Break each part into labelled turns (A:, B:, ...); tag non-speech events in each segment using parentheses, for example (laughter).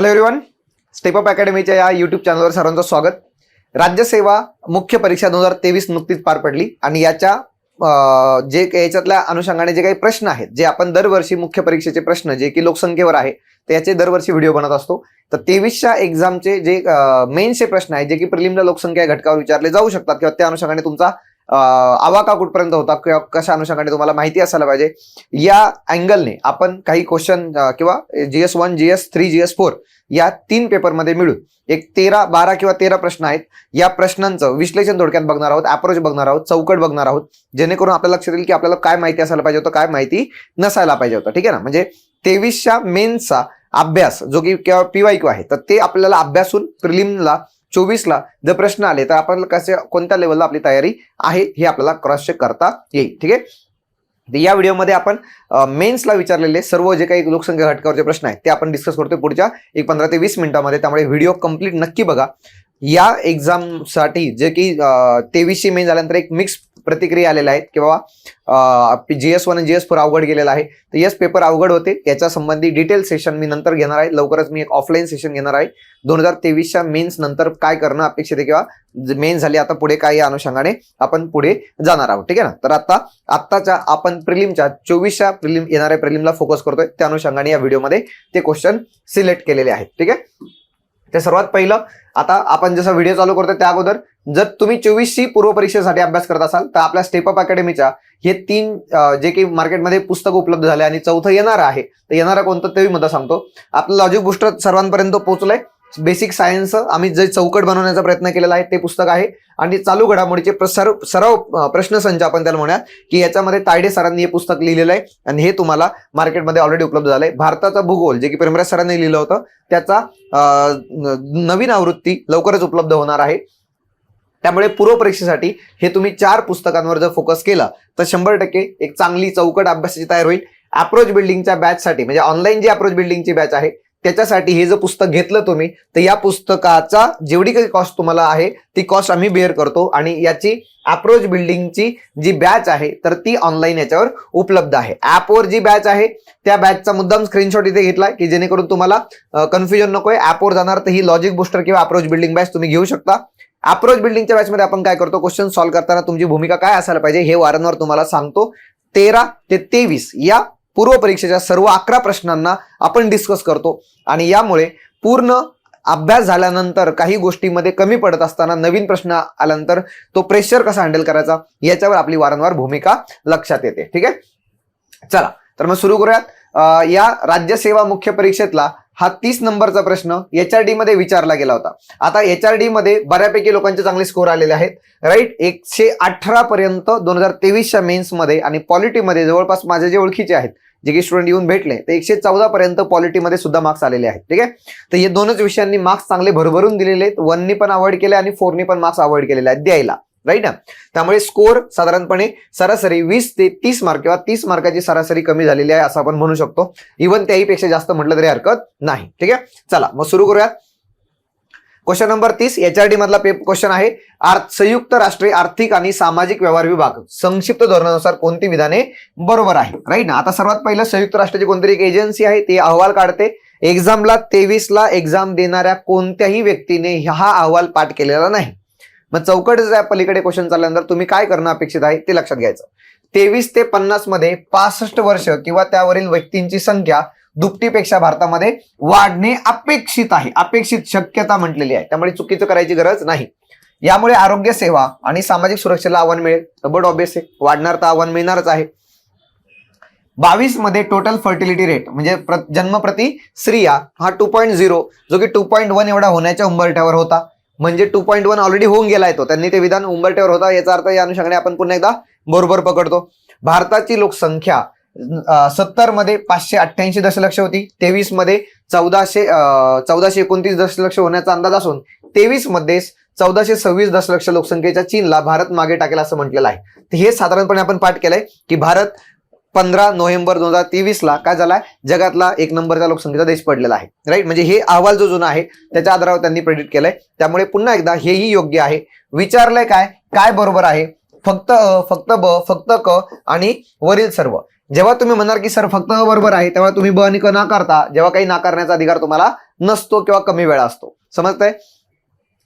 A: Hello everyone step up अकॅडमीच्या या YouTube चॅनलवर सर्वांचं स्वागत. राज्यसेवा मुख्य परीक्षा दोन हजार तेवीस नुकतीच पार पडली आणि याच्या जे काही याच्यातल्या अनुषंगाने जे काही प्रश्न आहेत जे आपण दरवर्षी मुख्य परीक्षेचे प्रश्न जे की लोकसंख्येवर आहे तर याचे दरवर्षी व्हिडिओ बनत असतो. तर तेवीसच्या एक्झामचे जे मेनचे प्रश्न आहेत जे की प्रिलिमला लोकसंख्या घटकावर विचारले जाऊ शकतात किंवा त्या अनुषंगाने तुमचा आवाका कुठपर्यंत होता किंवा कशा अनुषंगाने तुम्हाला माहिती असायला पाहिजे या अँगलने आपण काही क्वेश्चन किंवा G S one G S three G S four या तीन पेपरमध्ये मिळून एक तेरा बारा किंवा तेरा प्रश्न आहेत. या प्रश्नांचं विश्लेषण थोडक्यात बघणार आहोत अप्रोच बघणार आहोत चौकट बघणार आहोत जेणेकरून आपल्याला लक्षात येईल की आपल्याला काय माहिती असायला पाहिजे होतं काय माहिती नसायला पाहिजे होतं. ठीक आहे ना? म्हणजे तेवीसच्या मेन्सचा अभ्यास जो की किंवा पीवाय क्यू आहे तर ते आपल्याला अभ्यासून प्रिलिमला चोवीसला जर प्रश्न आले तर आपण कसे कोणत्या लेवलला आपली तयारी आहे हे आपल्याला क्रॉस चेक करता येईल ठीक आहे? या व्हिडिओमध्ये आपण मेन्सला विचारलेले सर्व जे काही लोकसंख्या घटकावरचे प्रश्न आहेत ते आपण डिस्कस करतोय पुढच्या एक पंधरा ते वीस मिनिटामध्ये. त्यामुळे व्हिडिओ कंप्लीट नक्की बघा. या एक्झामसाठी जे की तेवीसशे मेन झाल्यानंतर एक मिक्स प्रतिक्रिया आलेल्या आहेत किंवा जी एस वन आणि जी एस फोर अवघड गेलेला आहे. तर येस पेपर अवघड होते. याच्या संबंधी डिटेल सेशन मी नंतर घेणार आहे. लवकरच मी एक ऑफलाईन सेशन घेणार आहे. दोन हजार तेवीसच्या मेन्स नंतर काय करणं अपेक्षित आहे किंवा मेन झाली आता पुढे काय या अनुषंगाने आपण पुढे जाणार आहोत. ठीक आहे ना? तर आता आत्ताच्या आपण प्रिलिमच्या चोवीसच्या प्रिलिम येणाऱ्या प्रिलिमला फोकस करतोय. त्या अनुषंगाने या व्हिडिओमध्ये ते क्वेश्चन सिलेक्ट केलेले आहेत. ठीक आहे? ते सर्वात पहिलं आता आपण जसं व्हिडिओ चालू करतो त्या अगोदर जर तुम्ही चोवीसशी पूर्व परीक्षेसाठी अभ्यास करत असाल तर आपल्या स्टेपअप अकॅडमीच्या हे तीन जे काही मार्केटमध्ये पुस्तक उपलब्ध झाले आणि चौथं येणार आहे. तर येणारा कोणतं तेही मुद्दा सांगतो. आपलं लॉजिक बुस्टर सर्वांपर्यंत पोहोचलंय. बेसिक सायन्स आम्ही जे चौकट बनवण्याचा प्रयत्न केलेला आहे ते पुस्तक आहे. आणि चालू घडामोडीचे प्रसर सराव प्रश्न प्रश्नसंच आपण त्याला म्हणूया की याच्यामध्ये तायडे सरांनी हे पुस्तक लिहिलेलं आहे. आणि हे तुम्हाला मार्केटमध्ये ऑलरेडी उपलब्ध झालं आहे भारताचा भूगोल जे की प्रेमराज सरांनी लिहिलं होतं त्याचा नवीन आवृत्ती लवकरच उपलब्ध होणार आहे. त्यामुळे पूर्वपरीक्षेसाठी हे तुम्ही चार पुस्तकांवर जर फोकस केला तर शंभर टक्के एक चांगली चौकट अभ्यासाची तयार होईल. अप्रोच बिल्डिंगच्या बॅचसाठी म्हणजे ऑनलाईन जी अप्रोच बिल्डिंगची बॅच आहे त्याच्यासाठी हे जर पुस्तक घेतलं तुम्ही तर या पुस्तकाचा जेवढी काही कॉस्ट तुम्हाला आहे ती कॉस्ट आम्ही बेअर करतो आणि याची अप्रोच बिल्डिंगची जी बॅच आहे तर ती ऑनलाईन याच्यावर उपलब्ध आहे. ॲपवर जी बॅच आहे त्या बॅचचा मुद्दाम स्क्रीनशॉट इथे घेतला की जेणेकरून तुम्हाला कन्फ्युजन नको आहे ॲपवर जाणार तर ही लॉजिक बुस्टर किंवा अप्रोच बिल्डिंग बॅच तुम्ही घेऊ शकता. अप्रोच बिल्डिंगच्या बॅचमध्ये आपण काय करतो? क्वेश्चन सॉल्व्ह करताना तुमची भूमिका काय असायला पाहिजे हे वारंवार तुम्हाला सांगतो. तेरा ते तेवीस या पूर्व परीक्षेच्या सर्व अकरा प्रश्नांना आपण डिस्कस करतो. आणि यामुळे पूर्ण अभ्यास झाल्यानंतर काही गोष्टीमध्ये कमी पडत असताना नवीन प्रश्न आल्यानंतर तो प्रेशर कसा हँडल करायचा याच्यावर आपली वारंवार भूमिका लक्षात येते. ठीक आहे? चला तर मग सुरू करूयात. या या राज्यसेवा मुख्य परीक्षेतला हा तीस नंबरचा प्रश्न एच आर डी मध्ये विचारला गेला होता. आता एच आर डी मध्ये बऱ्यापैकी लोकांचे चांगले स्कोर आलेले आहेत. राईट एकशे अठरा पर्यंत दोन हजार तेवीसच्या मेन्समध्ये आणि पॉलिटीमध्ये जवळपास माझे जे ओळखीचे आहेत जे की स्टुडंट येऊन भेटले ते एकशे चौदा पर्यंत पॉलिटीमध्ये सुद्धा मार्क्स आलेले आहेत ठीक आहे? तर हे दोनच विषयांनी मार्क्स चांगले भरभरून दिलेले आहेत. वननी पण अवॉइड केले आणि फोरनी पण मार्क्स अवॉइड केलेले आहेत द्यायला राईट ना त्यामुळे स्कोर साधारणपणे सरासरी वीस ते तीस मार्क किंवा तीस मार्काची सरासरी कमी झालेली आहे असं आपण म्हणू शकतो. इव्हन त्याहीपेक्षा जास्त म्हटलं तरी हरकत नाही ठीक आहे? चला मग सुरू करूयात. क्वेश्चन नंबर तीस एचआरडी मधला क्वेश्चन आहे. संयुक्त राष्ट्रीय आर्थिक आणि सामाजिक व्यवहार विभाग. संक्षिप्त धोरणानुसार कोणती विधाने बरोबर आहे? राईट ना? आता सर्वात पहिलं संयुक्त राष्ट्राची कोणतरी एक एजन्सी आहे ती अहवाल काढते. एक्झामला तेवीसला एक्झाम देणाऱ्या कोणत्याही व्यक्तीने हा अहवाल पाठ केलेला नाही. मग चौकटीच्या पलीकडे क्वेश्चन चालल्यानंतर तुम्ही काय करणं अपेक्षित आहे ते लक्षात घ्यायचं. तेवीस ते पन्नासमध्ये पासष्ट वर्ष किंवा त्यावरील व्यक्तींची संख्या दुपटीपेक्षा भारतामध्ये वाढणे अपेक्षित आहे. अपेक्षित शक्यता म्हटलेली आहे. त्यामुळे चुकीचं करायची गरज नाही. यामुळे आरोग्य सेवा आणि सामाजिक सुरक्षेला आव्हान मिळेल. बट ऑबियस आहे. वाढणार तर आव्हान मिळणारच आहे. बावीसमध्ये टोटल फर्टिलिटी रेट म्हणजे प्र- जन्मप्रती स्त्रिया हा टू पॉईंट झिरो जो की टू पॉईंट वन एवढा होण्याच्या उंबरठ्यावर होता. म्हणजे टू पॉईंट वन ऑलरेडी होऊन गेलाय तो. त्यांनी ते विधान उंबरठ्यावर होता याचा अर्थ या अनुषंगाने आपण पुन्हा एकदा बरोबर पकडतो. भारताची लोकसंख्या सत्तरमध्ये पाचशे अठ्ठ्याऐंशी दशलक्ष होती. तेवीसमध्ये चौदाशे चौदाशे एकोणतीस दशलक्ष होण्याचा अंदाज असून तेवीसमध्ये चौदाशे सव्वीस दशलक्ष लोकसंख्येच्या चीनला भारत मागे टाकेल असं म्हटलेलं आहे. तर हे साधारणपणे आपण पाठ केलंय की भारत पंधरा नोव्हेंबर दोन हजार तेवीस ला काय झालाय? जगातला एक नंबरचा लोकसंख्येचा देश पडलेला आहे. राईट म्हणजे हे अहवाल जो जुना आहे त्याच्या आधारावर त्यांनी प्रेडिक्ट केलंय. त्यामुळे पुन्हा एकदा हेही योग्य आहे. विचारलंय काय? काय बरोबर आहे? फक्त अ फक्त ब फक्त क आणि वरील सर्व. जेव्हा तुम्ही म्हणणार की सर फक्त अ बरोबर आहे तेव्हा तुम्ही ब आणि क नाकारता जेव्हा काही नाकारण्याचा अधिकार तुम्हाला नसतो किंवा कमी वेळा असतो. समजतंय?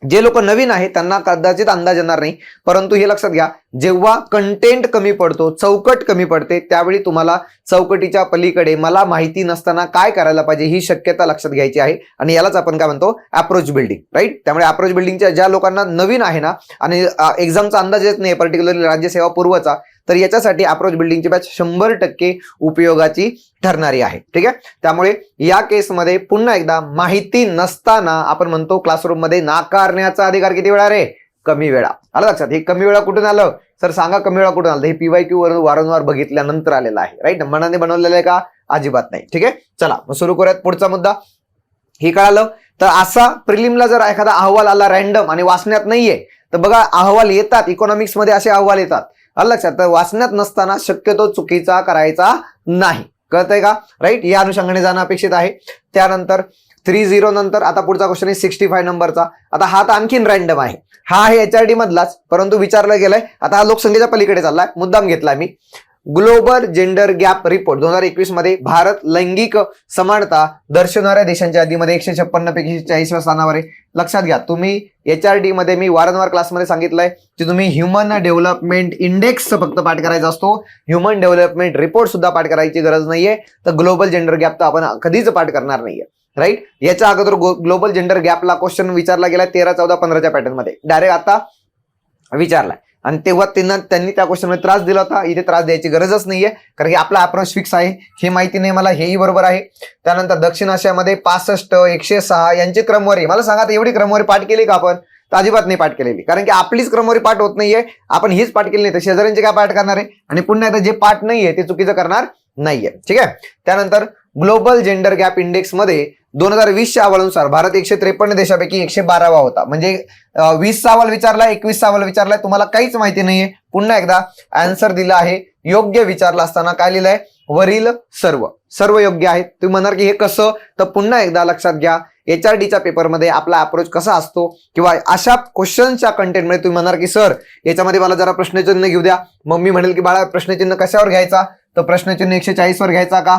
A: जे लोक नवीन आहेत त्यांना कदाचित अंदाज येणार नाही परंतु हे लक्षात घ्या जेव्हा कंटेंट कमी पडतो चौकट कमी पडते त्यावेळी तुम्हाला चौकटीच्या पलीकडे मला माहिती नसताना काय करायला पाहिजे ही शक्यता लक्षात घ्यायची आहे. आणि यालाच आपण काय म्हणतो? अप्रोच बिल्डिंग राईट त्यामुळे अप्रोच बिल्डिंगच्या ज्या लोकांना नवीन आहे ना आणि एक्झामचा अंदाज येत नाही पर्टिक्युलरली राज्यसेवा पूर्वचा तर याच्यासाठी अप्रोच बिल्डिंगची बॅच शंभर टक्के उपयोगाची ठरणारी आहे. ठीक आहे? त्यामुळे या केसमध्ये पुन्हा एकदा माहिती नसताना आपण म्हणतो क्लासरूममध्ये नाकारण्याचा अधिकार किती वेळा रे? कमी वेळा. आलं लक्षात? हे कमी वेळा कुठून आलं? सर सांगा कमी वेळा कुठून आलं? हे पीवाय क्यू वरून वारंवार बघितल्यानंतर आलेलं आहे. राईट मनाने बनवलेलं आहे का? अजिबात नाही. ठीक आहे? चला मग सुरू करूयात. पुढचा मुद्दा. हे कळालं? तर असा प्रिलिमला जर एखादा अहवाल आला रॅन्डम आणि वाचण्यात नाहीये तर बघा अहवाल येतात. इकॉनॉमिक्समध्ये असे अहवाल येतात. लक्षात तर वाचण्यात नसताना शक्यतो चुकीचा करायचा नाही. कळतंय का? राईट या अनुषंगाने जाणं अपेक्षित आहे. त्यानंतर थ्री झिरो नंतर आता पुढचा क्वेश्चन आहे सिक्स्टी फाय नंबरचा. आता हा तर आणखीन रॅन्डम आहे. हा आहे एच आर डी मधलाच परंतु विचारला गेलाय. आता हा लोकसंख्येच्या पलीकडे चाललाय. मुद्दाम घेतलाय मी. ग्लोबल जेंडर गॅप रिपोर्ट दोन हजार एकवीसमध्ये भारत लैंगिक समानता दर्शवणाऱ्या देशांच्या यादीमध्ये एकशे छप्पन्न पैकी चाळीसव्या स्थानावर आहे. लक्षात घ्या. तुम्ही एच आर डी मध्ये मी वारंवार क्लासमध्ये सांगितलंय की तुम्ही ह्युमन डेव्हलपमेंट इंडेक्स फक्त पाठ करायचा असतो. ह्युमन डेव्हलपमेंट रिपोर्ट सुद्धा पाठ करायची गरज नाहीये. तर ग्लोबल जेंडर गॅप तर आपण कधीच पाठ करणार नाहीये. राईट याच्या अगोदर ग्लोबल जेंडर गॅपला क्वेश्चन विचारला गेला तेरा चौदा पंधराच्या पॅटर्नमध्ये डायरेक्ट आता विचारलाय. आणि तेव्हा त्यांना त्यांनी त्या क्वेश्चनमध्ये त्रास दिला होता. इथे त्रास द्यायची गरजच नाहीये. कारण की आपला अप्रोच फिक्स आहे. हे माहिती नाही मला हेही बरोबर आहे. त्यानंतर दक्षिण आशियामध्ये पासष्ट एकशे सहा यांची क्रमवारी. मला सांगा एवढी क्रमवारी पाठ केली का आपण? तर अजिबात नाही पाठ केलेली. कारण की आपलीच क्रमवारी पाठ होत नाहीये. आपण हीच पाठ केली नाही तर शेजाऱ्यांचे काय पाठ करणार आहे? आणि पुन्हा एकदा जे पाठ नाहीये ते चुकीचं करणार नाहीये. ठीक आहे? त्यानंतर ग्लोबल जेंडर गॅप इंडेक्समध्ये दोन हजार वीसच्या अहवालानुसार भारत एकशे त्रेपन्न देशापैकी एकशे बारावा होता. म्हणजे वीसचा अहवाल विचारला एकवीसचा अहवाल विचारलाय तुम्हाला काहीच माहिती नाहीये. पुन्हा एकदा आन्सर दिला आहे. योग्य विचारला असताना काय लिहिलंय? वरील सर्व. सर्व योग्य आहेत. तुम्ही म्हणणार की हे कसं? तर पुन्हा एकदा लक्षात घ्या. एच आर डीच्या पेपरमध्ये आपला अप्रोच कसा असतो? किंवा अशा क्वेश्चनच्या कंटेंटमध्ये तुम्ही म्हणणार की सर याच्यामध्ये मला जरा प्रश्नचिन्ह घेऊ द्या. मग मी म्हणेल की बाळा प्रश्नचिन्ह कशावर घ्यायचा? तर प्रश्नचिन्ह एकशे चाळीसवर घ्यायचा का?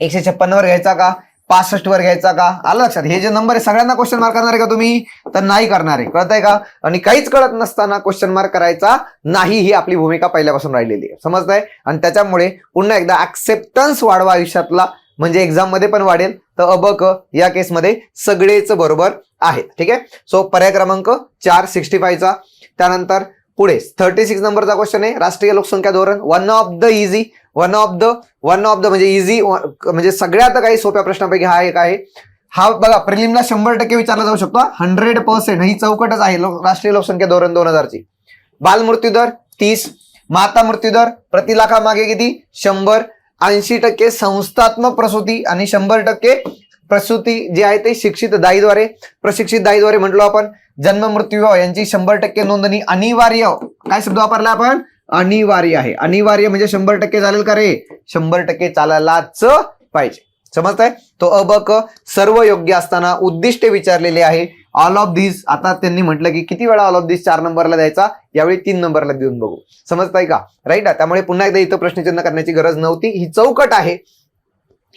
A: एकशे छप्पन्नवर घ्यायचा का? पासष्ट वर घ्यायचा का? आलं लक्षात? हे जे नंबर आहे सगळ्यांना क्वेश्चन मार्क करणार आहे का तुम्ही? तर नाही करणार आहे. कळतंय का? आणि काहीच कळत नसताना क्वेश्चन मार्क करायचा नाही ही आपली भूमिका पहिल्यापासून राहिलेली आहे. समजतंय? आणि त्याच्यामुळे पुन्हा एकदा ऍक्सेप्टन्स वाढवा आयुष्यातला. म्हणजे एक्झाममध्ये पण वाढेल. तर अबक क या केसमध्ये सगळेच बरोबर आहेत. ठीक आहे? सो पर्याय क्रमांक चार सिक्स्टी फायचा त्यानंतर पुढे थर्टी सिक्स नंबरचा क्वेश्चन आहे. राष्ट्रीय लोकसंख्या धोरण one of the easy one of the one of the म्हणजे इझी म्हणजे सगळ्यात काही सोप्या प्रश्नापैकी हा एक आहे. हा बघा प्रिलिमला शंभर टक्के विचारला जाऊ शकतो हंड्रेड पर्सेंट ही चौकटच आहे राष्ट्रीय लोकसंख्या धोरण दोन हजारची. बालमृत्यू दर तीस. माता मृत्यू दर प्रति लाखामागे किती? शंभर. ऐंशी टक्के संस्थात्मक प्रसूती आणि शंभर टक्के प्रसूती जे आहे ते शिक्षित दाईद्वारे. प्रशिक्षित दाईद्वारे म्हटलो आपण जन्म मृत्यू यांची शंभर टक्के नोंदणी अनिवार्य. काय शब्द वापरला आपण? अनिवार्य आहे. अनिवार्य म्हणजे शंभर टक्के चालेल का रे? शंभर टक्के चालायलाच पाहिजे. समजताय? तो अब क सर्व योग्य असताना उद्दिष्टे विचारलेले आहे. ऑल ऑफ दिस आता त्यांनी म्हटलं की किती वेळा ऑल ऑफ दिस चार नंबरला द्यायचा? यावेळी तीन नंबरला देऊन बघू. समजताय का? राईट त्यामुळे पुन्हा एकदा इथं प्रश्नचिन्ह करण्याची गरज नव्हती. ही चौकट आहे.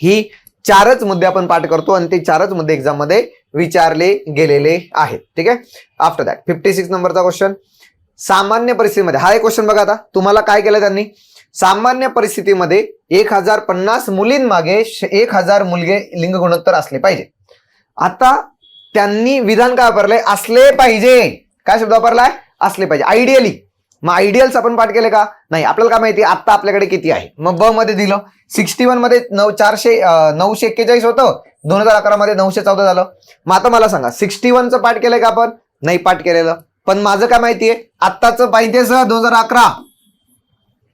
A: ही चारच मुद्दे आपण पाठ करतो आणि ते चारच मुद्दे एक्झाममध्ये विचारले गेलेले आहेत. ठीक आहे? आफ्टर दॅट फिफ्टी सिक्स नंबरचा क्वेश्चन सामान्य परिस्थितीमध्ये हा एक क्वेश्चन बघा आता. तुम्हाला काय केलं त्यांनी? सामान्य परिस्थितीमध्ये एक हजार पन्नास मुलींमागे एक हजार मुलगे लिंग गुणोत्तर असले पाहिजे. आता त्यांनी विधान काय वापरलंय? असले पाहिजे. काय शब्द वापरलाय? असले पाहिजे. आयडियली मग आयडियल्स आपण पाठ केले का? नाही. आपल्याला काय माहिती? आता आपल्याकडे किती आहे? मग ब मध्ये दिलं. सिक्स्टी वनमध्ये नऊ चारशे नऊशे एक्केचाळीस होतं. दोन हजार अकरा मध्ये नऊशे चौदा झालं. मग आता मला सांगा सिक्स्टी वनचं पाठ केलंय का आपण? नाही पाठ केलेलं. पण माझं काय माहितीये? आत्ताचं पाहिजे सर दोन हजार अकरा.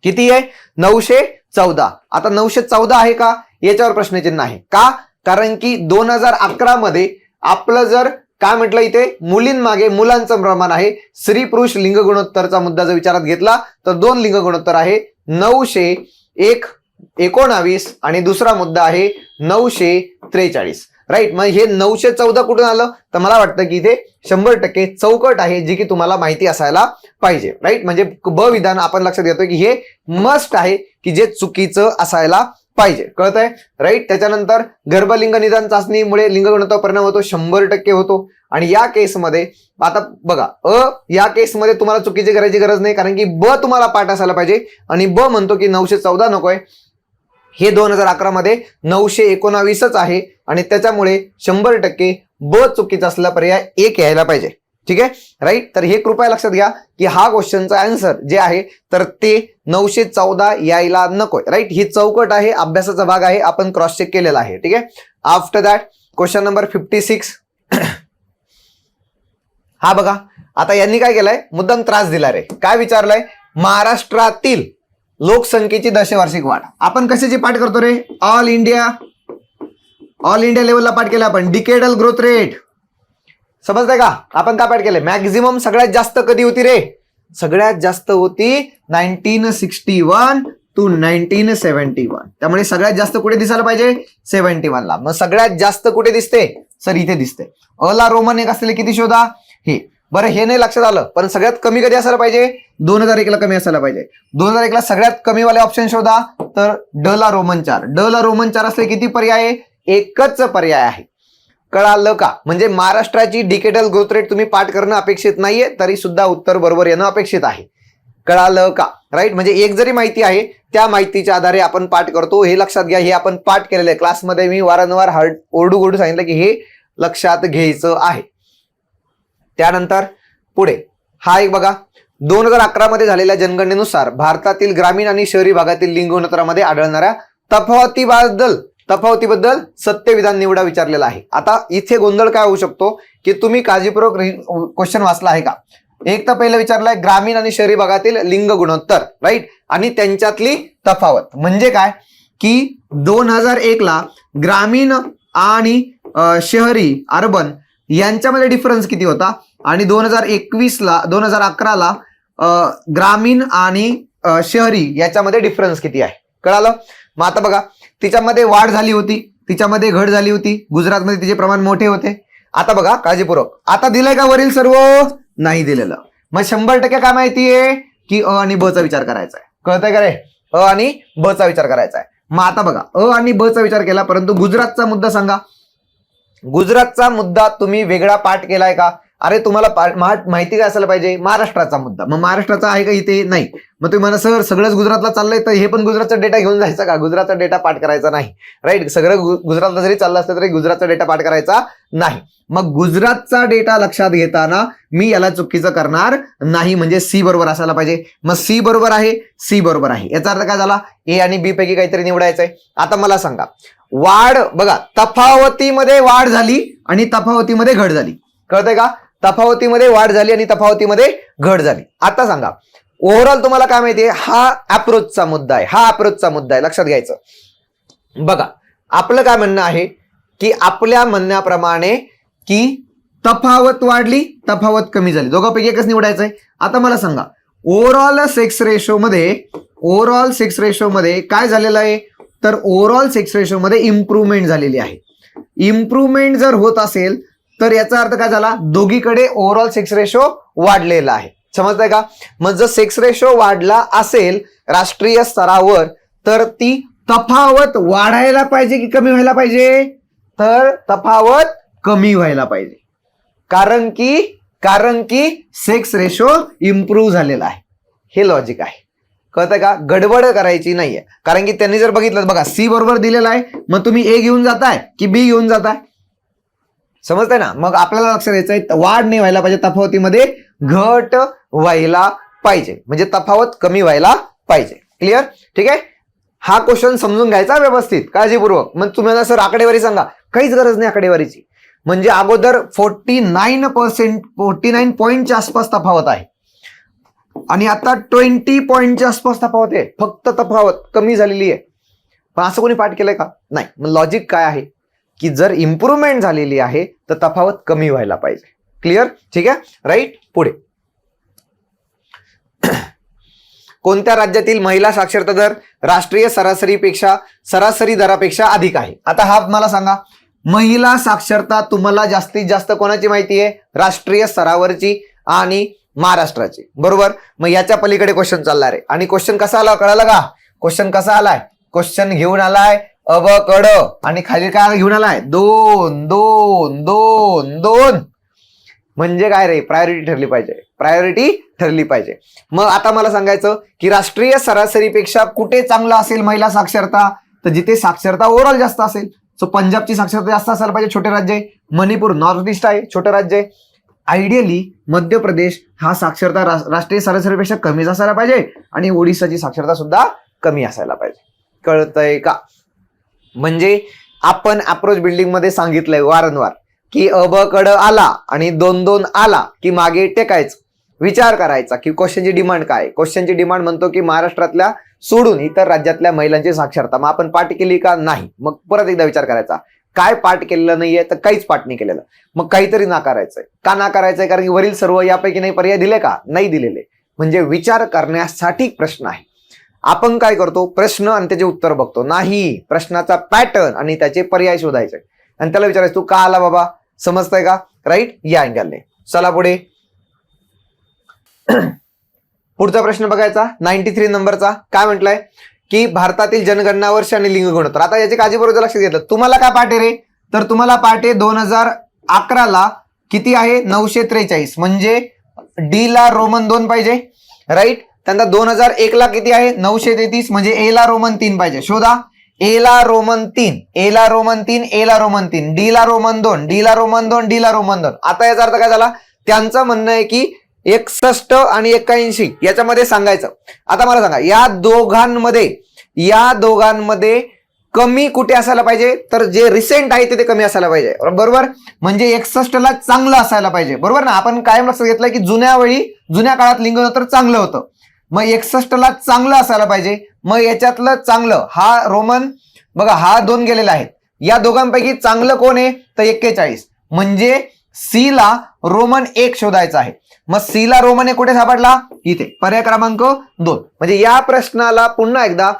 A: किती आहे? नऊशे चौदा. आता नऊशे चौदा आहे का? याच्यावर प्रश्नचिन्ह आहे का? कारण की दोन हजार अकरा मध्ये आपलं जर काय म्हटलं इथे? मुलींमागे मुलांचं प्रमाण आहे. स्त्री पुरुष लिंग गुणोत्तरचा मुद्दा जर विचारात घेतला तर दोन लिंग गुणोत्तर आहे. नऊशे एक एकोणावीस आणि दुसरा मुद्दा आहे नऊशे त्रेचाळीस. राईट मग हे नऊशे चौदा कुठून आलं? तर मला वाटतं की इथे शंभर टक्के चौकट आहे जी की तुम्हाला माहिती असायला पाहिजे. राईट म्हणजे ब विधान आपण लक्षात घेतो की हे मस्ट आहे की जे चुकीचं असायला पाहिजे. कळतंय? राईट त्याच्यानंतर गर्भलिंग निदान चाचणीमुळे लिंगगुणत्व परिणाम होतो शंभर टक्के होतो. आणि या केसमध्ये आता बघा अ या केसमध्ये तुम्हाला चुकीची करायची गरज नाही कारण की ब तुम्हाला पाठ असायला पाहिजे. आणि ब म्हणतो की नऊशे चौदा नकोय. हे दोन हजार अकरामध्ये नऊशे एकोणावीसच आहे आणि त्याच्यामुळे शंभर टक्के ब चुकीचा असलेला पर्याय एक यायला पाहिजे. ठीक आहे? राईट तर हे कृपया लक्षात घ्या की हा क्वेश्चनचा आन्सर जे आहे तर ते नऊशे चौदा यायला नकोय. राईट ही चौकट आहे अभ्यासाचा भाग आहे आपण क्रॉस चेक केलेला आहे. ठीक आहे? After that question number fifty six हा बघा. आता यांनी काय केलंय? मुद्दाम त्रास दिला रे. काय विचारलंय? महाराष्ट्रातील लोकसंख्येची दशवार्षिक वाढ. आपण कशाची पाठ करतो रे? ऑल इंडिया ऑल इंडिया लेवलला पाठ केला आपण. डिकेडल ग्रोथ रेट समजतंय का? आपण काय पाठ केलंय मॅक्झिमम सगळ्यात जास्त कधी होती रे? सगळ्यात जास्त होती nineteen sixty one to nineteen seventy one. त्यामुळे सगळ्यात जास्त कुठे दिसायला पाहिजे? सेव्हन्टी ला. मग सगळ्यात जास्त कुठे दिसते? सर इथे दिसते. अला रोमन एक असलेले किती शोधा? हे. बरं हे नाही लक्षात आलं. पण सगळ्यात कमी कधी असायला पाहिजे? दोन हजार एकला कमी असायला पाहिजे. दोन हजार एकला सगळ्यात कमी वाले ऑप्शन शोधा. तर ड ला रोमन चार. ड ला रोमन चार असले किती पर्याय आहे? एकच पर्याय आहे. कळालं का? म्हणजे महाराष्ट्राची डिकेटल ग्रोथ रेट तुम्ही पाठ करणं अपेक्षित नाहीये तरी सुद्धा उत्तर बरोबर येणं अपेक्षित आहे. कळालं का? राईट म्हणजे एक जरी माहिती आहे त्या माहितीच्या आधारे आपण पाठ करतो. हे लक्षात घ्या हे आपण पाठ केलेलं आहे. क्लासमध्ये मी वारंवार हर्ड ओरडू ओरडू सांगितलं की हे लक्षात घ्यायचं आहे. त्यानंतर पुढे. हा एक बघा. दोन हजार अकरामध्ये झालेल्या जनगणनेनुसार भारतातील ग्रामीण आणि शहरी भागातील लिंग आढळणाऱ्या तफावतीबद्दल तफावतीबद्दल सत्यविधान निवडा विचारलेला आहे. आता इथे गोंधळ काय होऊ शकतो? की तुम्ही काळजीपूर्वक क्वेश्चन वाचला आहे का? एक तर पहिलं विचारलंय ग्रामीण आणि शहरी भागातील लिंग गुणोत्तर राईट आणि त्यांच्यातली तफावत. म्हणजे काय? की दोन हजार एक ला ग्रामीण आणि शहरी अर्बन यांच्यामध्ये डिफरन्स किती होता? आणि दोन हजार एकवीसला दोन हजार अकराला ग्रामीण आणि शहरी याच्यामध्ये डिफरन्स किती आहे? कळालं? मग आता बघा तिच्यामध्ये वाढ झाली होती. तिच्यामध्ये घट झाली होती. गुजरातमध्ये तिचे प्रमाण मोठे होते. आता बघा काळजीपूर्वक. आता दिलंय का वरील सर्व? नाही दिलेलं. मग शंभर टक्के काय माहितीये? की अ आणि ब चा विचार करायचा आहे. कळतंय का रे? अ आणि ब चा विचार करायचा आहे. मग आता बघा अ आणि ब चा विचार केला परंतु गुजरातचा मुद्दा सांगा. गुजरातचा मुद्दा तुम्ही वेगळा पाठ केलाय का? अरे तुम्हाला माहिती काय असायला पाहिजे? महाराष्ट्राचा मुद्दा. मग महाराष्ट्राचा आहे का इथे? नाही. मग तुम्ही म्हणा सर सगळंच गुजरातला चाललंय तर हे पण गुजरातचा डेटा घेऊन जायचा का? गुजरातचा डेटा पाठ करायचा नाही. राईट सगळं गुजरातला जरी चाललं असतं तरी गुजरातचा डेटा पाठ करायचा नाही. मग गुजरातचा डेटा लक्षात घेताना मी याला चुकीचं करणार नाही म्हणजे सी बरोबर असायला पाहिजे. मग सी बरोबर आहे सी बरोबर आहे. याचा अर्थ काय झाला? ए आणि बी पैकी काहीतरी निवडायचंय. आता मला सांगा वाढ बघा तफावतीमध्ये वाढ झाली आणि तफावतीमध्ये घट झाली. कळतंय का? तफावतीमध्ये वाढ झाली आणि तफावतीमध्ये घट झाली. आता सांगा ओव्हरऑल तुम्हाला काय माहितीये? हा अप्रोचचा मुद्दा आहे. हा अप्रोचचा मुद्दा आहे. लक्षात घ्यायचं. बघा आपलं काय म्हणणं आहे की आपल्या म्हणण्याप्रमाणे की तफावत वाढली तफावत कमी झाली. दोघांपैकी एकच आहे आता मला सांगा ओव्हरऑल सेक्स रेशो मध्ये ओव्हरऑल सेक्स रेशो मध्ये काय झालेलं आहे? तर ओव्हरऑल सेक्स रेशोमध्ये इम्प्रूव्हमेंट झालेली आहे. इम्प्रूव्हमेंट जर होत असेल तर याचा अर्थ काय झाला? दोघीकडे ओव्हरऑल सेक्स रेशो वाढलेला आहे. समजतंय का? मग जर सेक्स रेशो वाढला असेल राष्ट्रीय स्तरावर तर ती तफावत वाढायला पाहिजे की कमी व्हायला पाहिजे? तर तफावत कमी व्हायला पाहिजे. कारण की कारण की सेक्स रेशो इम्प्रूव्ह झालेला आहे. हे लॉजिक आहे. कळतंय का? गडबड करायची नाहीये. कारण की त्यांनी जर बघितलं बघा सी बरोबर दिलेला आहे मग तुम्ही ए घेऊन जाताय की बी घेऊन जाताय? समजतंय ना? मग आपल्याला लक्षात द्यायचंय वाढ नाही व्हायला पाहिजे तफावतीमध्ये घट व्हायला पाहिजे. म्हणजे तफावत कमी व्हायला पाहिजे. क्लिअर ठीक आहे? हा क्वेश्चन समजून घ्यायचा व्यवस्थित काळजीपूर्वक. मग तुम्हाला सर आकडेवारी सांगा. काहीच गरज नाही आकडेवारीची म्हणजे अगोदर forty nine percent forty nine पॉईंटच्या आसपास तफावत आहे. आणि आता ट्वेंटी पॉईंटच्या आसपास तफावत आहे. फक्त तफावत कमी झालेली आहे. पण असं कोणी पाठ केलंय का? नाही. मग लॉजिक काय आहे? की जर इम्प्रूव्हमेंट झालेली आहे तर तफावत कमी व्हायला पाहिजे. क्लिअर ठीक आहे? राईट पुढे. (clears throat) कोणत्या राज्यातील महिला साक्षरता दर राष्ट्रीय सरासरीपेक्षा सरासरी दरापेक्षा अधिक आहे? आता हा मला सांगा. महिला साक्षरता तुम्हाला जास्तीत जास्त कोणाची माहिती आहे? राष्ट्रीय स्तरावरची आणि महाराष्ट्राची. बरोबर? मग याच्या पलीकडे क्वेश्चन चालणार आहे. आणि क्वेश्चन कसा आला कळाला का? क्वेश्चन कसा आलाय? क्वेश्चन घेऊन आलाय अब कड आणि खाली काय घेऊन आलाय? दोन दोन दोन दोन. म्हणजे काय रे? प्रायोरिटी ठरली पाहिजे. प्रायोरिटी ठरली पाहिजे. मग आता मला सांगायचं की राष्ट्रीय सरासरीपेक्षा कुठे चांगलं असेल महिला साक्षरता? तर जिथे साक्षरता ओव्हरऑल जास्त असेल. सो पंजाबची साक्षरता जास्त असायला पाहिजे छोटे राज्य आहे. मणिपूर नॉर्थ ईस्ट आहे छोटं राज्य आहे. आयडियली मध्य प्रदेश हा साक्षरता राष्ट्रीय सरासरीपेक्षा कमीच असायला पाहिजे आणि ओडिसाची साक्षरता सुद्धा कमी असायला पाहिजे. कळतंय का? म्हणजे आपण अप्रोच बिल्डिंगमध्ये सांगितलंय वारंवार की अब कड आला आणि दोन दोन आला की मागे टेकायचं. विचार करायचा की क्वेश्चनची डिमांड काय? क्वेश्चनची डिमांड म्हणतो की महाराष्ट्रातल्या सोडून इतर राज्यातल्या महिलांची साक्षरता. मग आपण पाठ केली का? नाही. मग परत एकदा विचार करायचा. काय पाठ केलेलं नाहीये तर काहीच पाठ नाही केलेलं. मग काहीतरी नाकारायचंय. का नाकारायचंय? कारण की वरील सर्व यापैकी नाही पर्याय दिले का? नाही दिलेले. म्हणजे विचार करण्यासाठी प्रश्न आहे. आपण काय करतो? प्रश्न आणि त्याचे उत्तर बघतो. नाही. प्रश्नाचा पॅटर्न आणि त्याचे पर्याय शोधायचे. आणि त्याला विचारायचं तू का आला बाबा? समजतंय का? राईट या अँगलने. चला पुढे. (clears throat) पुढचा प्रश्न बघायचा. नाईन्टी थ्री नंबरचा. काय म्हटलंय? की भारतातील जनगणना वर्ष आणि लिंग गुणोत्तर आता याची काळजीपूर्वक लक्षात घेतलं. तुम्हाला काय पाठ रे? तर तुम्हाला पाठ आहे दोन हजार अकराला किती आहे? नऊशे त्रेचाळीस. म्हणजे डी ला रोमन दोन पाहिजे. राईट त्यांना दोन हजार एक ला किती आहे? नऊशे तेहतीस. म्हणजे ए ला रोमन तीन पाहिजे. शोधा. ए ला रोमन तीन. ए ला रोमन तीन ए ला रोमन तीन. डी ला रोमन दोन. डी ला रोमन दोन डी ला रोमन दोन. आता याचा अर्थ काय झाला? त्यांचं म्हणणं आहे की एकसष्ट आणि एक्क्याऐंशी याच्यामध्ये सांगायचं. आता मला सांगा या दोघांमध्ये या दोघांमध्ये कमी कुठे असायला पाहिजे? तर जे रिसेंट आहे ते कमी असायला पाहिजे. बरोबर? म्हणजे एकसष्ट ला चांगलं असायला पाहिजे. बरोबर ना? आपण कायम लक्षात घेतलं की जुन्या वेळी जुन्या काळात लिंग तर चांगलं होतं. मग एकसष्ट ला चांगलं असायला पाहिजे. मग याच्यातलं चांगलं हा रोमन बघा हा दोन गेलेला आहे. या दोघांपैकी चांगलं कोण आहे? तर एक्केचाळीस. म्हणजे सी ला रोमन एक शोधायचा आहे. मग सी ला रोमन एक कुठे सापडला? इथे. पर्याय क्रमांक दोन. म्हणजे या प्रश्नाला पुन्हा एकदा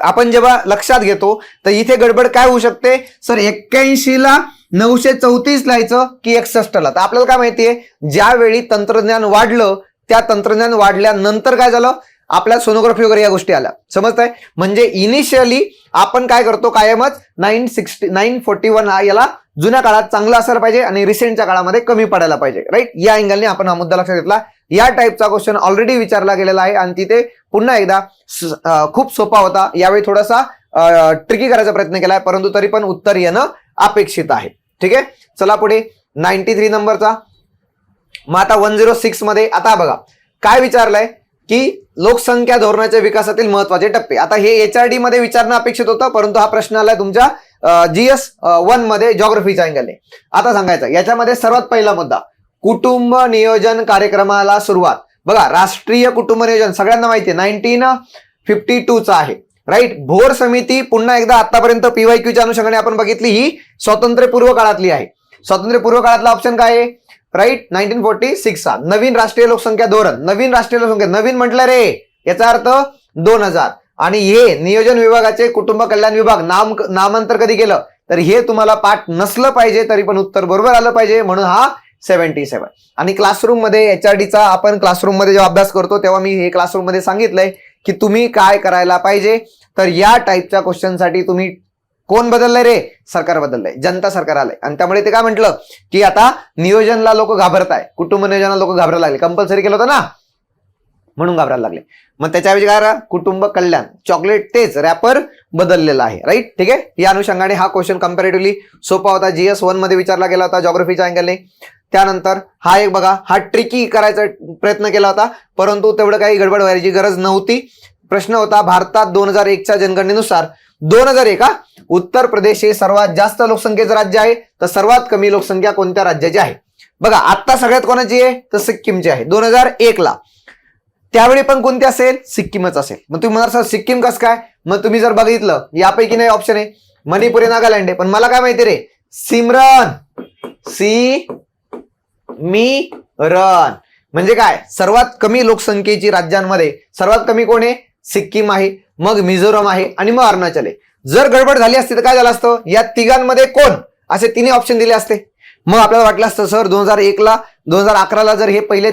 A: आपण जेव्हा लक्षात घेतो तर इथे गडबड काय होऊ शकते? सर एक्क्याऐंशी ला नऊशे चौतीस लायचं की एकसष्ट ला. तर आपल्याला काय माहितीये? ज्यावेळी तंत्रज्ञान वाढलं त्या तंत्रज्ञान वाढल्यानंतर काय झालं? आपल्या सोनोग्राफी वगैरे या गोष्टी आल्या. समजताय? म्हणजे इनिशियली आपण काय करतो? कायमच nine sixty nine forty one हा याला जुन्या काळात चांगला असायला पाहिजे आणि रिसेंटच्या काळामध्ये कमी पडायला पाहिजे. राईट या अँगलने आपण हा मुद्दा लक्षात घेतला. या टाईपचा क्वेश्चन ऑलरेडी विचारला गेलेला आहे आणि तिथे पुन्हा एकदा खूप सोपा होता. यावेळी थोडासा ट्रिकी करायचा प्रयत्न केलाय परंतु तरी पण उत्तर येणं अपेक्षित आहे. ठीक आहे? चला पुढे. नाईन्टी थ्री नंबरचा मग आता वन झिरो सिक्समध्ये आता बघा. काय विचारलंय? की लोकसंख्या धोरणाच्या विकासातील महत्त्वाचे टप्पे. आता हे एच आर डी मध्ये विचारणं अपेक्षित होतं परंतु हा प्रश्न आलाय तुमच्या जीएस वनमध्ये जॉग्रफीचा अँगल आहे आता सांगायचं याच्यामध्ये सर्वात पहिला मुद्दा कुटुंब नियोजन कार्यक्रमाला सुरुवात. बघा राष्ट्रीय कुटुंब नियोजन सगळ्यांना माहिती आहे नाईन्टीन फिफ्टी टूचा आहे. राईट भोर समिती पुन्हा एकदा आतापर्यंत पीवाय क्यूच्या अनुषंगाने आपण बघितली ही स्वातंत्र्यपूर्व काळातली आहे. स्वातंत्र्यपूर्व काळातला ऑप्शन काय आहे? राईट नाईन्टीन फोर्टी सिक्सचा नवीन राष्ट्रीय लोकसंख्या धोरण. नवीन राष्ट्रीय लोकसंख्या. नवीन म्हटलं रे. याचा अर्थ दोन हजार. आणि हे नियोजन विभागाचे कुटुंब कल्याण विभाग नाम नामांतर कधी केलं? तर हे तुम्हाला पाठ नसलं पाहिजे तरी पण उत्तर बरोबर आलं पाहिजे म्हणून हा सेव्हन्टी सेव्हन आणि क्लासरूममध्ये एच आर डीचा आपण क्लासरूममध्ये जेव्हा अभ्यास करतो तेव्हा मी हे क्लासरूममध्ये सांगितलंय की तुम्ही काय करायला पाहिजे? तर या टाईपच्या क्वेश्चनसाठी तुम्ही कोण बदललंय रे? सरकार बदललंय. जनता सरकार आलंय. आणि त्यामुळे ते काय म्हटलं? की आता नियोजनला लोक घाबरत आहे कुटुंब नियोजनाला लोक घाबरायला लागले. कंपल्सरी केलं होतं ना? म्हणून घाबरायला लागले. मग त्याच्याऐवजी काय कुटुंब कल्याण. चॉकलेट तेच रॅपर बदललेला आहे. राईट ठीक आहे? या अनुषंगाने हा क्वेश्चन कम्पॅरेटिव्हली सोपा होता. जीएस वनमध्ये विचारला गेला होता जॉग्रफीच्या अँगलने त्यानंतर हा एक बघा. हा ट्रिकी करायचा प्रयत्न केला होता. परंतु तेवढं काही गडबड व्हायची गरज नव्हती. प्रश्न होता भारतात दोन हजार एकच्या जनगणनेनुसार दोन हजार एक हा? उत्तर प्रदेश हे सर्वात जास्त लोकसंख्येचं राज्य आहे. तर सर्वात कमी लोकसंख्या कोणत्या राज्याची आहे? बघा आता सगळ्यात कोणाची आहे? तर सिक्कीमची आहे. दोन हजार एक ला त्यावेळी पण कोणती असेल? सिक्कीमच असेल. मग तुम्ही म्हणाल सर सिक्कीम कसं काय? मग तुम्ही जर बघितलं यापैकी नाही ऑप्शन आहे. मणिपूर आहे नागालँड आहे. पण मला काय माहिती रे? सिमरन. सी मी रन म्हणजे काय? सर्वात कमी लोकसंख्येची राज्यांमध्ये सर्वात कमी कोण आहे? सिक्कीम आहे मग मिझोरम आहे आणि मग अरुणाचल आहे. जर गडबड झाली असती तर काय झालं असतं? या तिघांमध्ये कोण? असे तिन्ही ऑप्शन दिले असते. मग आपल्याला वाटलं असतं सर दोन हजार एकला दोन हजार अकराला जर हे पहिले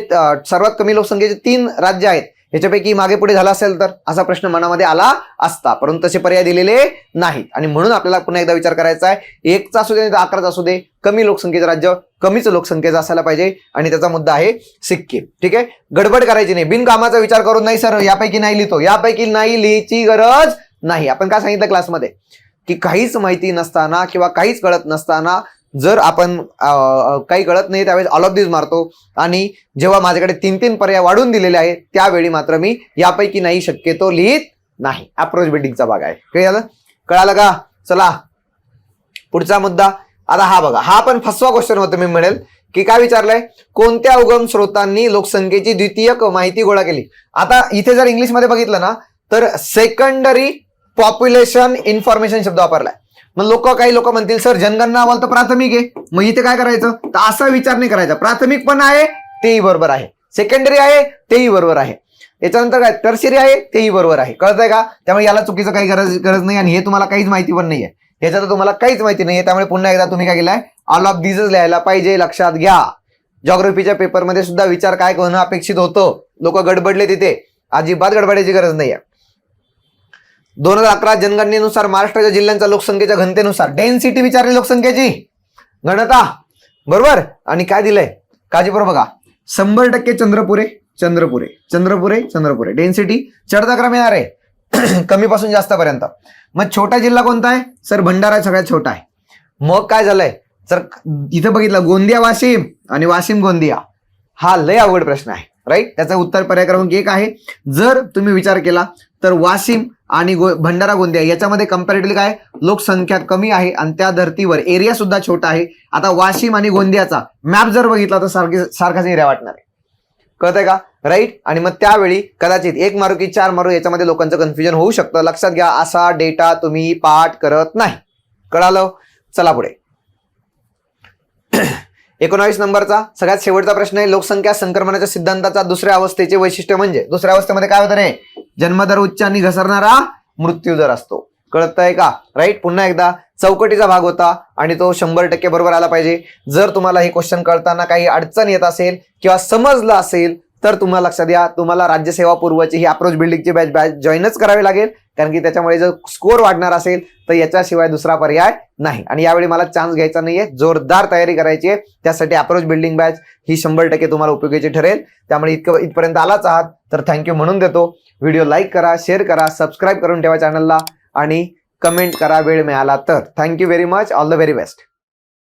A: सर्वात कमी लोकसंख्येचे तीन राज्य आहेत ह्याच्यापैकी मागे पुढे झाला असेल तर? असा प्रश्न मनामध्ये आला असता. परंतु तसे पर्याय दिलेले नाहीत. आणि म्हणून आपल्याला पुन्हा एकदा विचार करायचा आहे. एकचा असू दे नाही तर अकराचा असू दे. कमी लोकसंख्येचं राज्य कमीच लोकसंख्येचं असायला पाहिजे. आणि त्याचा मुद्दा आहे सिक्कीम. ठीक आहे? गडबड करायची नाही. बिनकामाचा विचार करून नाही सर यापैकी नाही लिहितो. यापैकी नाही लिहायची गरज नाही. आपण काय सांगितलं क्लासमध्ये की काहीच माहिती नसताना किंवा काहीच कळत नसताना जर आपण काही कळत नाही त्यावेळेस ऑल ऑफ दिस मारतो. आणि जेव्हा माझ्याकडे तीन तीन पर्याय वाढून दिलेले आहेत त्यावेळी मात्र मी यापैकी नाही शक्यतो लिहित नाही. अप्रोच बिल्डिंगचा भाग आहे. कळलं झालं? कळालं का? चला. पुढचा मुद्दा. आता हा बघा. हा पण फसवा क्वेश्चन होता मी म्हणेल. की काय विचारलंय? कोणत्या उगम स्रोतांनी लोकसंख्येची द्वितीयक माहिती गोळा केली? आता इथे जर इंग्लिशमध्ये बघितलं ना तर सेकंडरी पॉप्युलेशन इन्फॉर्मेशन शब्द वापरलाय. मग लोक काही लोक म्हणतील सर जनगणना अहवाल तर प्राथमिक आहे. मग इथे काय करायचं? तर असा विचार नाही करायचा. प्राथमिक पण आहे तेही बरोबर आहे. सेकंडरी आहे तेही बरोबर आहे. याच्यानंतर काय? टर्शिरी आहे तेही बरोबर आहे. कळतंय का? त्यामुळे याला चुकीचं काही गरज गरज नाही आणि हे तुम्हाला काहीच माहिती पण नाहीये. ह्याच्यात तुम्हाला काहीच माहिती नाहीये. त्यामुळे पुन्हा एकदा तुम्ही काय केलाय? ऑल ऑफ दिजच लिहायला पाहिजे लक्षात घ्या. जॉग्रफीच्या पेपरमध्ये सुद्धा विचार काय होणं अपेक्षित होतं? लोक गडबडले तिथे. अजिबात गडबडायची गरज नाहीये. दोन हजार अकरा जनगणनेनुसार महाराष्ट्राच्या जिल्ह्यांच्या लोकसंख्येच्या घनतेनुसार. डेन्सिटी विचारली लोकसंख्येची. गणता. बरोबर? आणि काय दिलंय? काळजीपूर्वक बघा. शंभर टक्के चंद्रपुरे चंद्रपुरे. चंद्रपुरे चंद्रपुरे. डेन्सिटी चढता क्रम येणार आहे. (clears throat) कमीपासून जास्त पर्यंत मग छोटा जिल्हा कोणता आहे? सर भंडारा सगळ्यात छोटा आहे. मग काय झालंय? सर इथं बघितलं गोंदिया वाशिम आणि वाशिम गोंदिया. हा लय अवघड प्रश्न आहे राईट त्याचा उत्तर पर्याय क्रमांक एक आहे. जर तुम्ही विचार केला तर वाशिम आणि गो भंडारा गोंदिया याच्यामध्ये कम्पॅरेटिव्हली काय? लोकसंख्या कमी आहे आणि त्या धर्तीवर एरिया सुद्धा छोटा आहे. आता वाशिम आणि गोंदियाचा मॅप जर बघितला तर सारखी सारखाच एरिया वाटणार आहे. कळतंय का? राईट आणि मग त्यावेळी कदाचित एक मारू की चार मारू याच्यामध्ये लोकांचं कन्फ्युजन होऊ शकतं. लक्षात घ्या असा डेटा तुम्ही पाठ करत नाही. कळालं? चला पुढे. (clears throat) एकोणावीस नंबरचा सगळ्यात शेवटचा प्रश्न आहे. लोकसंख्या संक्रमणाच्या सिद्धांताचा दुसऱ्या अवस्थेचे वैशिष्ट्य म्हणजे? दुसऱ्या अवस्थेमध्ये काय होतं रे? जन्मदर उच्च आणि घसरणारा मृत्यू दर असतो. आहे का? राईट पुन्हा एकदा चौकटीचा भाग होता आणि तो शंभर टक्के बरोबर आला पाहिजे. जर तुम्हाला हे क्वेश्चन कळताना काही अडचण येत असेल किंवा समजलं असेल तर तुम्हाला लक्षात द्या. तुम्हाला राज्यसेवा पूर्वची ही अप्रोच बिल्डिंगची बॅच बॅच जॉईनच करावी लागेल. कारण की त्याच्यामुळे जर स्कोअर वाढणार असेल तर याच्याशिवाय दुसरा पर्याय नाही. आणि यावेळी मला चान्स घ्यायचा नाहीये जोरदार तयारी करायची आहे. त्यासाठी अप्रोच बिल्डिंग बॅच ही शंभर टक्के तुम्हाला उपयोगाची ठरेल. त्यामुळे इतकं इथपर्यंत आलाच आहात तर थँक्यू म्हणून देतो. व्हिडिओ लाईक करा शेअर करा सबस्क्राईब करून ठेवा चॅनलला आणि कमेंट करा वेळ मिळाला तर. Thank you very much all the very best